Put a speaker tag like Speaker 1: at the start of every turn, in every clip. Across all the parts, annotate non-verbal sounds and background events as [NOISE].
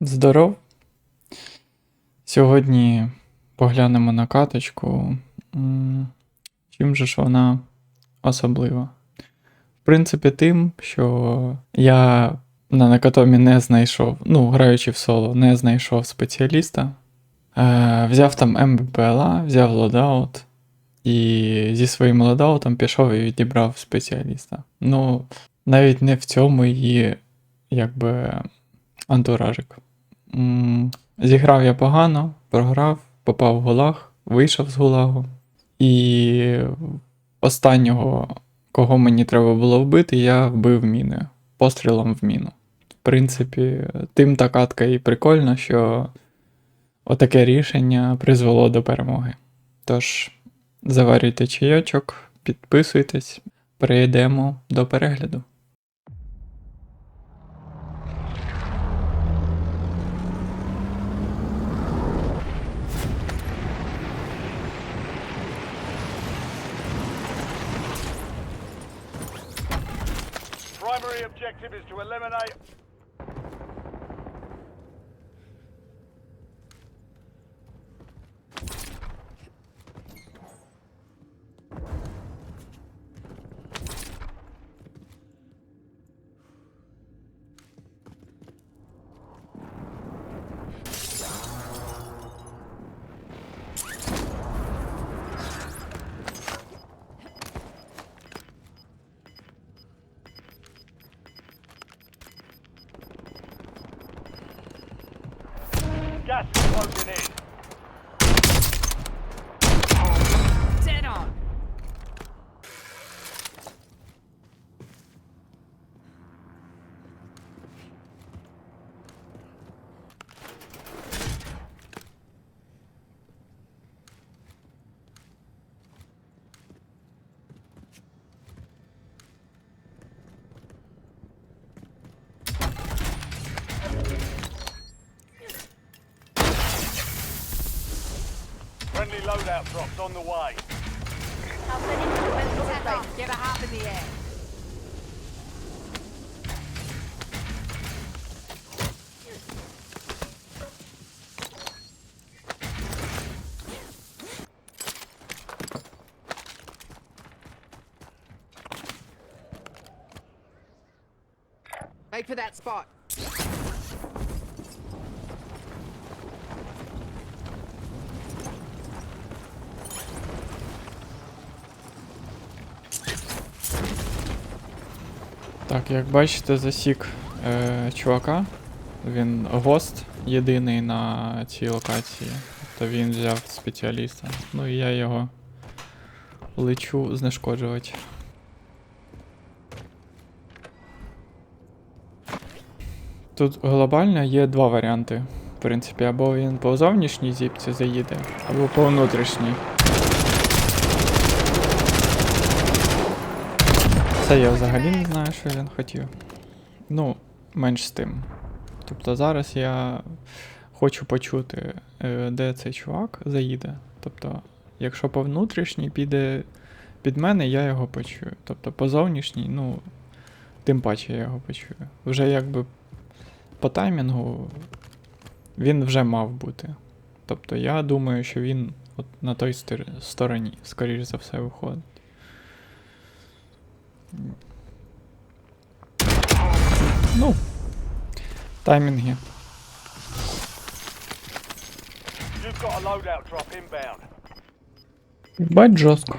Speaker 1: Здоров. Сьогодні поглянемо на каточку. Чим же ж вона особлива? В принципі, тим, що я на Накатомі не знайшов, ну, граючи в соло, не знайшов спеціаліста. Е, взяв там МБПЛА, взяв лодаут, і зі своїм лодаутом пішов і відібрав спеціаліста. Ну, навіть не в цьому її, якби, антуражик. Зіграв я погано, програв, попав в гулаг, вийшов з гулагу. І останнього, кого мені треба було вбити, я вбив міною. Пострілом в міну. В принципі, тим та катка і прикольна, що отаке рішення призвело до перемоги. Тож, заварюйте чайочок, підписуйтесь, перейдемо до перегляду.
Speaker 2: Primary objective is to eliminate
Speaker 3: Load grenade.
Speaker 2: Friendly loadout drops on the way.
Speaker 3: Dead on. Get a hop in the air. Wait for that spot.
Speaker 1: Так, як бачите, засік е, чувака. Він гост єдиний на цій локації. То він взяв спеціаліста. Ну і я його лечу знешкоджувати. Тут глобально є два варіанти. В принципі, або він по зовнішній зіпці заїде, або по внутрішній. Це я взагалі не знаю, що він хотів. Ну, менш з тим. Тобто зараз я хочу почути, е, де цей чувак заїде. Тобто, якщо по внутрішній піде під мене, я його почую. Тобто по зовнішній, ну, тим паче я його почую. Вже якби по таймінгу він вже мав бути. Тобто я думаю, що він от на той стороні, скоріш за все, виходить. Ну, таймінги. Бать жорстко.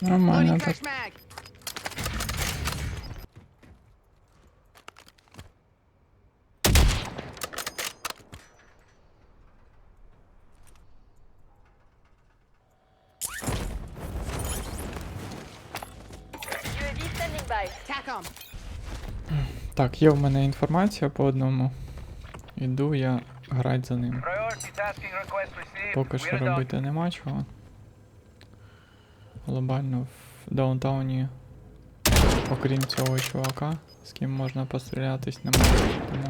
Speaker 1: Нормально так. Так, є в мене інформація по одному. Іду я грати за ним. Поки що робити нема чого. Глобально в даунтауні, окрім цього чувака, з ким можна пострілятись, немає. Тому...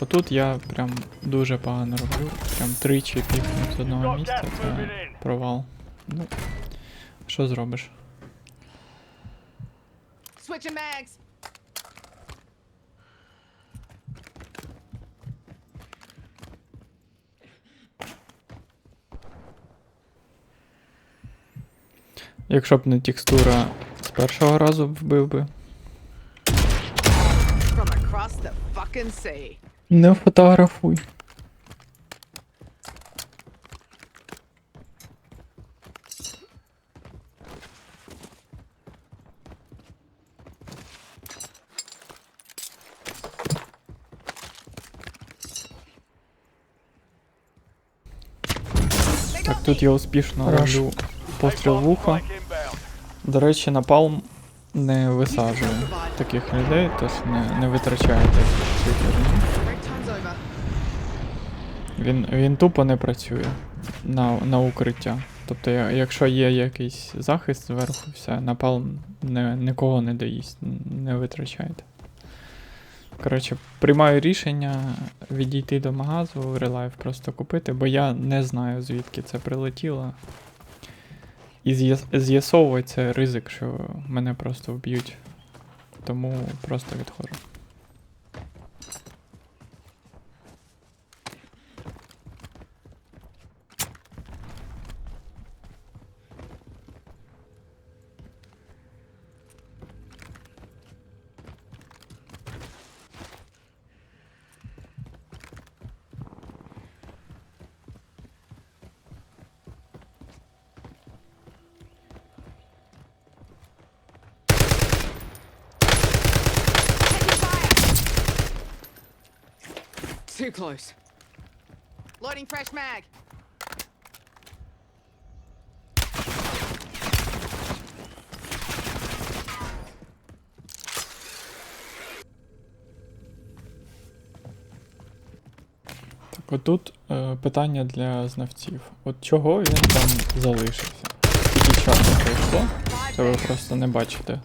Speaker 1: Отут я прям дуже погано роблю. Прям тричі пікнув з одного місця. Це провал. Ну, що зробиш?
Speaker 3: Put mags.
Speaker 1: Якщо б не текстура з першого разу вбив би. Не фотографуй. Тут я успішно роблю постріл в ухо. До речі, напалм не висаджує таких людей, тож не, не витрачайте цю херню. Він, він тупо не працює на, на укриття. Тобто, якщо є якийсь захист зверху, все, напалм не, нікого не доїсть, не витрачайте. Коротше, приймаю рішення відійти до магазу, релайв просто купити, бо я не знаю, звідки це прилетіло. І з'ясовується ризик, що мене просто вб'ють. Тому просто відходжу.
Speaker 3: Too close. Loading fresh mag.
Speaker 1: Так, отут е, питання для знавців. От чого він там залишився? Скільки часу пройшло? Це ви просто не бачите.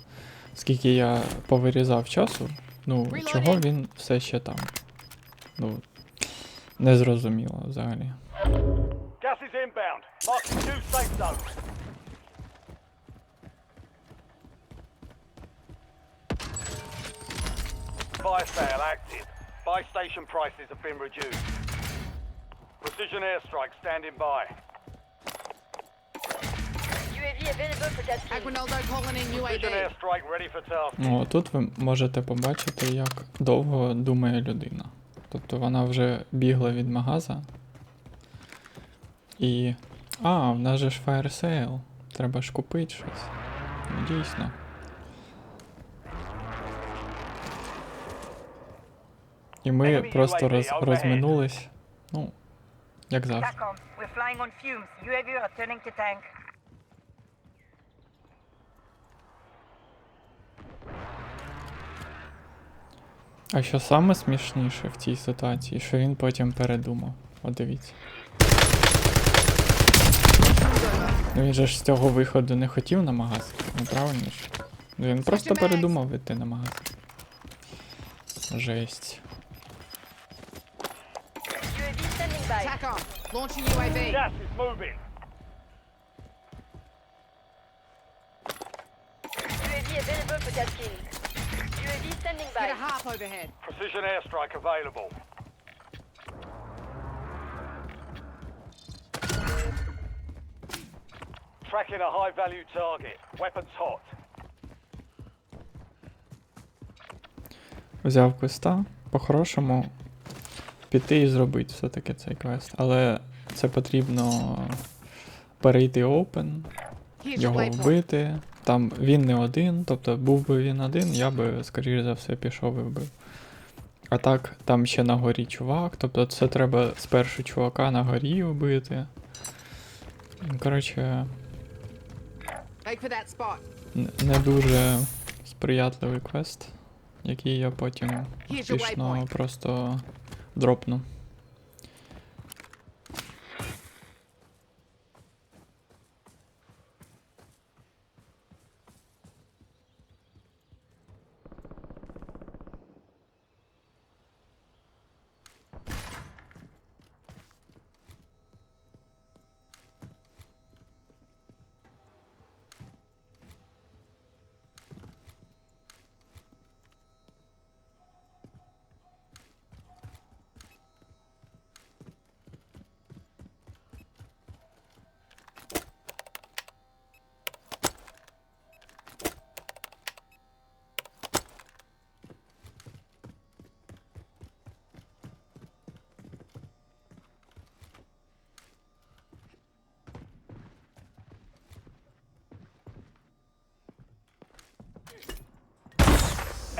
Speaker 1: Скільки я повирізав часу, ну, чого він все ще там? Ну, незрозуміло взагалі.
Speaker 2: Gas is inbound. Marking two safe zones. Fire sale active. Buy station prices have been reduced. Precision airstrike standing by.
Speaker 4: UAV available for tasking.
Speaker 3: Aguinaldo calling in
Speaker 2: Precision
Speaker 3: UAV.
Speaker 2: airstrike ready for task.
Speaker 1: Ну, тут ви можете побачити, як довго думає людина. Тобто вона вже бігла від магаза. І. А, в нас же ж fire sale. Треба ж купити щось. Ну, дійсно. І ми просто роз, розминулись. Ну, як завжди. А що саме смішніше в цій ситуації, що він потім передумав. От дивіться. Ну він же ж з цього виходу не хотів на магаз, ну правильно ж? Ну, Він просто передумав йти на магаз. Жесть.
Speaker 4: UAV standing by.
Speaker 3: Launching UAV.
Speaker 2: Gas is moving.
Speaker 4: UAV available for tasking. UAV standing
Speaker 3: Get a half overhead.
Speaker 2: Precision airstrike available. Tracking a high value target. Weapons hot.
Speaker 1: Взяв квеста, по-хорошому піти і зробити все-таки цей квест. Але це потрібно перейти open, його вбити. Там він не один, тобто був би він один, я би, скоріш за все, пішов і вбив. А так, там ще на горі чувак, тобто це треба спершу чувака на горі вбити. Коротше, не дуже сприятливий квест, який я потім успішно просто дропну.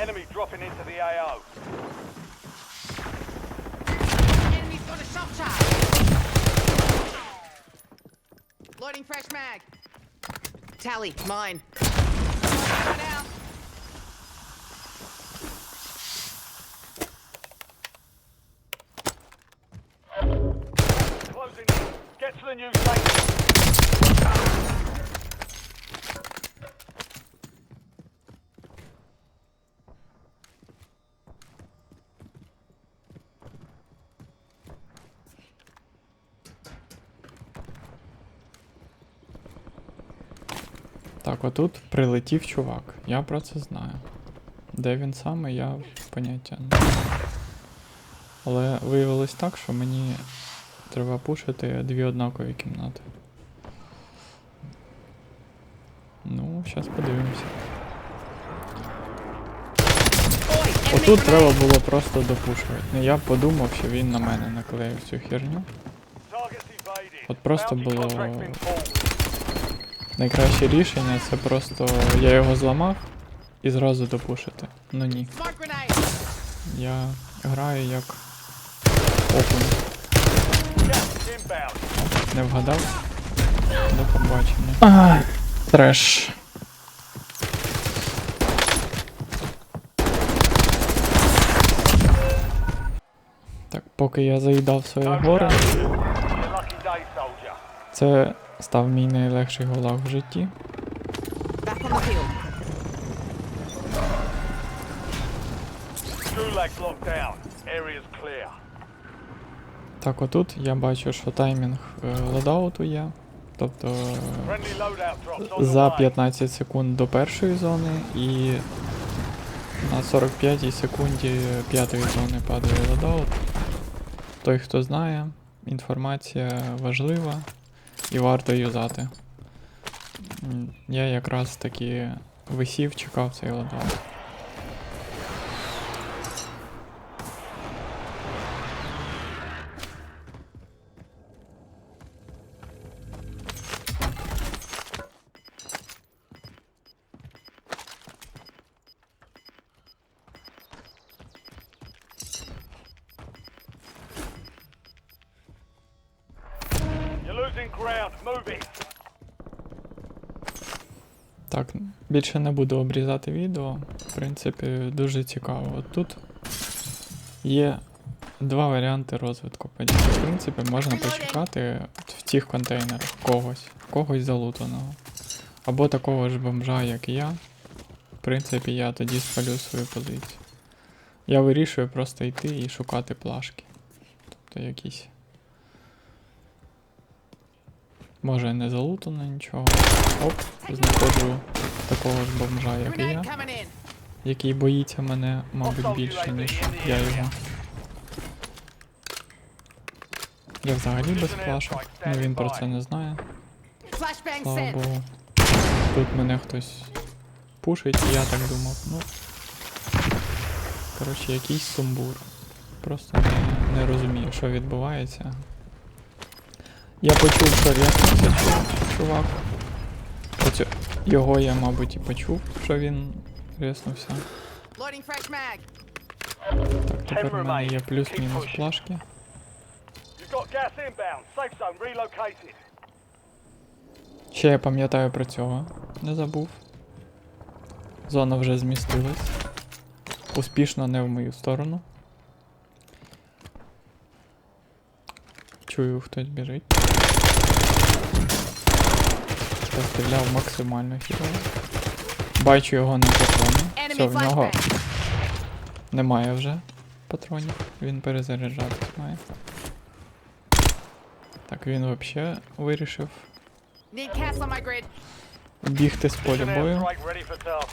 Speaker 2: Enemy dropping into the AO.
Speaker 3: Enemy's got a shot tower. Loading fresh mag. Tally, mine. Out.
Speaker 2: Closing. Get to the new safe.
Speaker 1: Так, отут прилетів чувак. Я про це знаю. Де він саме, я поняття не. Але виявилось так, що мені треба пушити дві однакові кімнати. Ну, зараз подивимося. Отут треба було просто допушувати. Ну я подумав, що він на мене наклеїв цю херню. От просто було. Найкраще рішення це просто я його зламав і зразу допушити. Ну ні. Я граю як
Speaker 2: inbound.
Speaker 1: Не вгадав. До побачення. А, треш. Так, поки я заїдав своє горе, це став мій найлегший голах в житті. Так, отут я бачу, що таймінг е, лодауту є. Тобто за 15 секунд до першої зони і на 45 секунді п'ятої зони падає лодаут. Той, хто знає, інформація важлива і варто юзати. Я якраз таки висів, чекав цей лодаут. Так, більше не буду обрізати відео. В принципі, дуже цікаво. От тут є два варіанти розвитку подій. В принципі, можна почекати в цих контейнерах когось, когось залутаного. Або такого ж бомжа, як я. В принципі, я тоді спалю свою позицію. Я вирішую просто йти і шукати плашки. Тобто якісь. Може не залутано нічого. Оп, знаходжу такого ж бомжа, як і я, який боїться мене, мабуть, більше, ніж я його. Я взагалі без флашок, ну він про це не знає, слава. Богу. Тут мене хтось пушить, і я так думав, ну. Коротше, якийсь сумбур. Просто не, не розумію, що відбувається. Я почув, що ряснився чувак. Оцю, його я, мабуть, і почув, що він
Speaker 3: mag.
Speaker 1: Так, тепер в мене є плюс-мінус плашки. Ще я пам'ятаю про цього. Не забув. Зона вже змістилась. Успішно не в мою сторону. Чую, хтось біжить. Постріляв максимально хірово. Бачу його на патроні. Все, в нього немає вже патронів. Він перезаряджатись має. Так, він взагалі вирішив бігти з поля бою.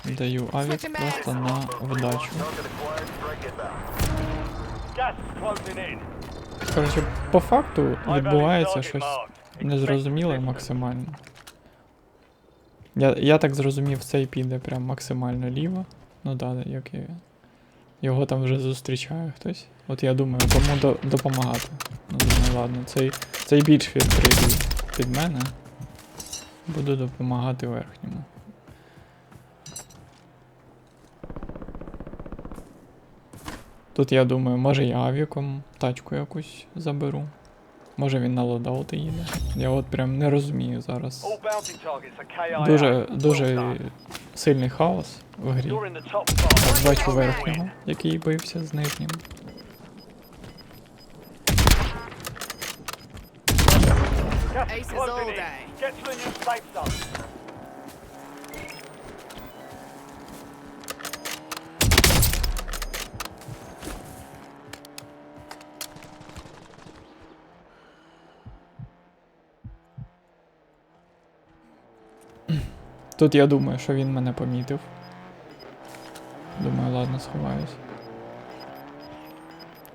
Speaker 1: Даю авік просто на вдачу. Коротше, по факту відбувається щось незрозуміле максимально. Я, я так зрозумів, цей піде прям максимально ліво. Ну да, як я. Його там вже зустрічає хтось. От я думаю, кому до, допомагати. Ну, думаю, ладно, цей, цей більш відкритий під мене. Буду допомагати верхньому. Тут я думаю, може я авіком тачку якусь заберу. Може він на лодаути їде. Я от прям не розумію зараз. Дуже, дуже сильний хаос в грі. От бачу верхнього, який бився з нижнім.
Speaker 2: Ace is
Speaker 3: all day.
Speaker 2: Get to the new safe zone.
Speaker 1: Тут я думаю, що він мене помітив. Думаю, ладно, сховаюсь.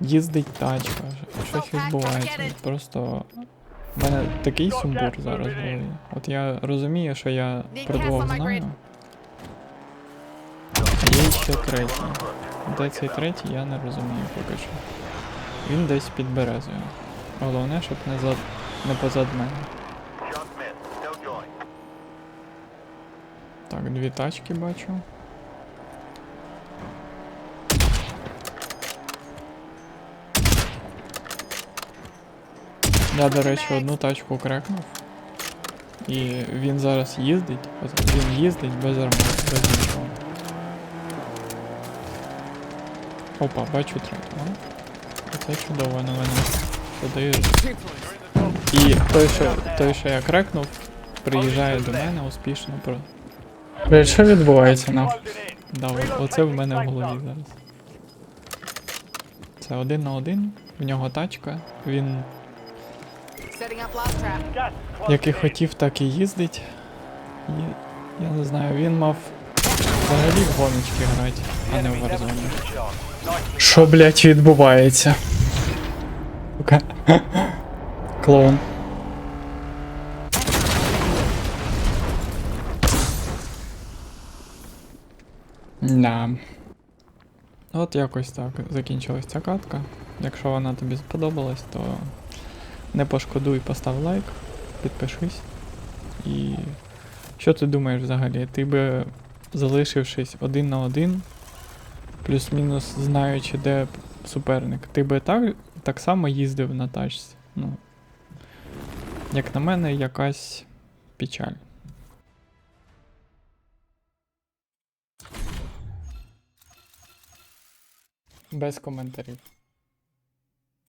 Speaker 1: Їздить тачка, щось відбувається. Просто в мене такий сумбур зараз голові. От я розумію, що я про двох знаю. А є ще третій. Де цей третій, я не розумію поки що. Він десь під березою. Головне, щоб не, за... не позад мене. Так, дві тачки бачу. Я, до речі, одну тачку крекнув. І він зараз їздить. Він їздить без арми, без нічого. Опа, бачу третього. Це чудова новина. Дає. І той, що, той, що я крекнув, приїжджає до мене успішно. Блять, що відбувається нахуй?
Speaker 2: Closing in.
Speaker 1: Да, оце в мене в голові зараз. Це один на один, в нього тачка, він як і хотів, так і їздить. І, я не знаю, він мав взагалі в гоночки грати, а не в Warzone. Що, блять, відбувається? [LAUGHS] Клоун. Да. От якось так закінчилась ця катка. Якщо вона тобі сподобалась, то не пошкодуй, постав лайк, підпишись. І що ти думаєш взагалі? Ти би залишившись один на один, плюс-мінус знаючи, де суперник, ти би так, так само їздив на тачці. Ну, як на мене, якась печаль. Без коментарів.